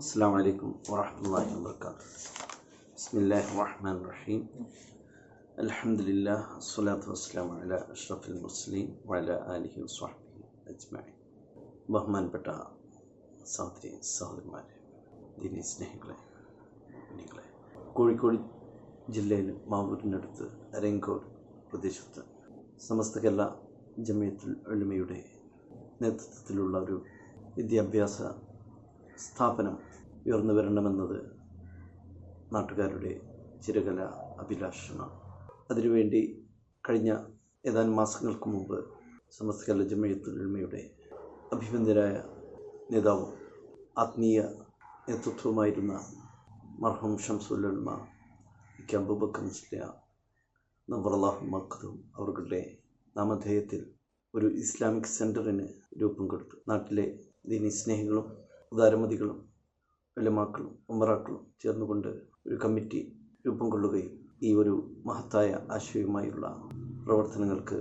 അസ്സാം വലൈക്കും വാഹമത്തല്ലാഹി വാബർക്കാത്തു ബിസ്മില്ലാഹി റഹ്മാൻ റഹീം. അലഹമുല്ല അസ്വലാത്തു വസ്സലാം അല അഷ്റഫുൽ മുസ്ലിം വല അലിഹി വസ്വാഹി അജ്മായി ബഹുമാനപ്പെട്ട സഹോദരി സഹോദരന്മാരെ ദീനി സ്നേഹികളെ കുഞ്ഞുങ്ങളെ. കോഴിക്കോട് ജില്ലയിൽ മാവൂരിനടുത്ത് അരങ്കോട് പ്രദേശത്ത് സമസ്ത കേരള ജമിയത്തുൽ എളിമയുടെ നേതൃത്വത്തിലുള്ള ഒരു വിദ്യാഭ്യാസ സ്ഥാപനം ഉയർന്നു വരണമെന്നത് നാട്ടുകാരുടെ ചിരകല അഭിലാഷമാണ്. അതിനുവേണ്ടി കഴിഞ്ഞ ഏതാനും മാസങ്ങൾക്ക് മുമ്പ് സമസ്ത കേരള ഉൾമയുടെ അഭിബന്ധരായ നേതാവും ആത്മീയ നേതൃത്വമായിരുന്ന മർഹം ഷംസുല്ലമ ക്യാമ്പുബക്കം അബൂബക്കർ നബ്രല്ലാഹു മക്കതും അവരുടെ നാമധേയത്തിൽ ഒരു ഇസ്ലാമിക് സെന്ററിന് രൂപം കൊടുത്തു. നാട്ടിലെ ദീനി സ്നേഹികളും ഉദാരമതികളും വെള്ളമാക്കളും ഉമറാക്കളും ചേർന്നുകൊണ്ട് ഒരു കമ്മിറ്റി രൂപം കൊള്ളുകയും ഈ ഒരു മഹത്തായ ആശയവുമായുള്ള പ്രവർത്തനങ്ങൾക്ക്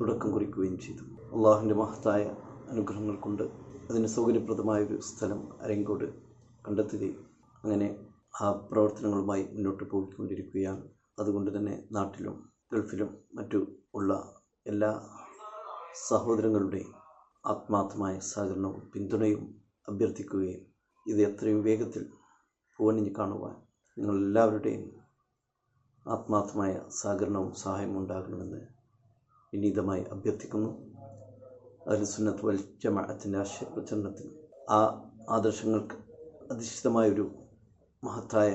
തുടക്കം കുറിക്കുകയും ചെയ്തു. അള്ളാഹുവിന്റെ മഹത്തായ അനുഗ്രഹങ്ങൾ കൊണ്ട് അതിന് സൗകര്യപ്രദമായ ഒരു സ്ഥലം അരങ്കോട് കണ്ടെത്തുകയും അങ്ങനെ ആ പ്രവർത്തനങ്ങളുമായി മുന്നോട്ട് പോയിക്കൊണ്ടിരിക്കുകയാണ്. അതുകൊണ്ട് തന്നെ നാട്ടിലും ഗൾഫിലും മറ്റു ഉള്ള എല്ലാ സഹോദരങ്ങളുടെയും ആത്മാർത്ഥമായ സഹകരണവും പിന്തുണയും അഭ്യർത്ഥിക്കുകയും ഇത് എത്രയും വേഗത്തിൽ പൂവണിഞ്ഞ് കാണുവാൻ നിങ്ങളെല്ലാവരുടെയും ആത്മാർത്ഥമായ സഹകരണവും സഹായവും ഉണ്ടാകണമെന്ന് വിനീതമായി അഭ്യർത്ഥിക്കുന്നു. അതിൽ സുന്നത്ത് വൽ ജമാഅത്തിന്റെ ആശയ പ്രചരണത്തിന് ആ ആദർശങ്ങൾക്ക് അധിഷ്ഠിതമായൊരു മഹത്തായ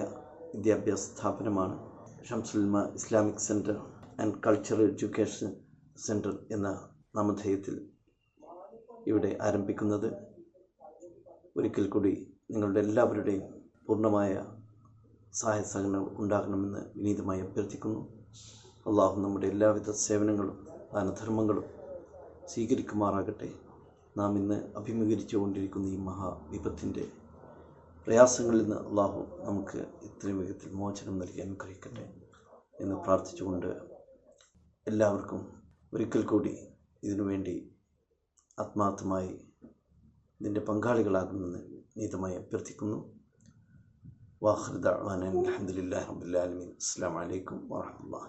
വിദ്യാഭ്യാസ സ്ഥാപനമാണ് Shamsulma Islamic centre and cultural education centre എന്ന നാമധേയത്തിൽ ഇവിടെ ആരംഭിക്കുന്നത്. ഒരിക്കൽ കൂടി നിങ്ങളുടെ എല്ലാവരുടെയും പൂർണമായ സഹായ സഹകരണം ഉണ്ടാകണമെന്ന് വിനീതമായി അഭ്യർത്ഥിക്കുന്നു. അള്ളാഹു നമ്മുടെ എല്ലാവിധ സേവനങ്ങളും ദാനധർമ്മങ്ങളും സ്വീകരിക്കുമാറാകട്ടെ. നാം ഇന്ന് അഭിമുഖീകരിച്ചു കൊണ്ടിരിക്കുന്ന ഈ മഹാവിപത്തിന്റെ പ്രയാസങ്ങളിൽ നിന്ന് അള്ളാഹു നമുക്ക് ഇത്രയും വേഗത്തിൽ മോചനം നൽകി അനുഗ്രഹിക്കട്ടെ എന്ന് പ്രാർത്ഥിച്ചുകൊണ്ട് എല്ലാവർക്കും ഒരിക്കൽ കൂടി ഇതിനുവേണ്ടി ആത്മാർത്ഥമായി ഇതിന്റെ പങ്കാളികളാകുമെന്ന് നീതമായി അഭ്യർത്ഥിക്കുന്നു വാഹൃദ അലഹദില്ലാ റബുല്ലാലമീൻ അസ്സാം വലൈക്കും വാഹമുല്ലാ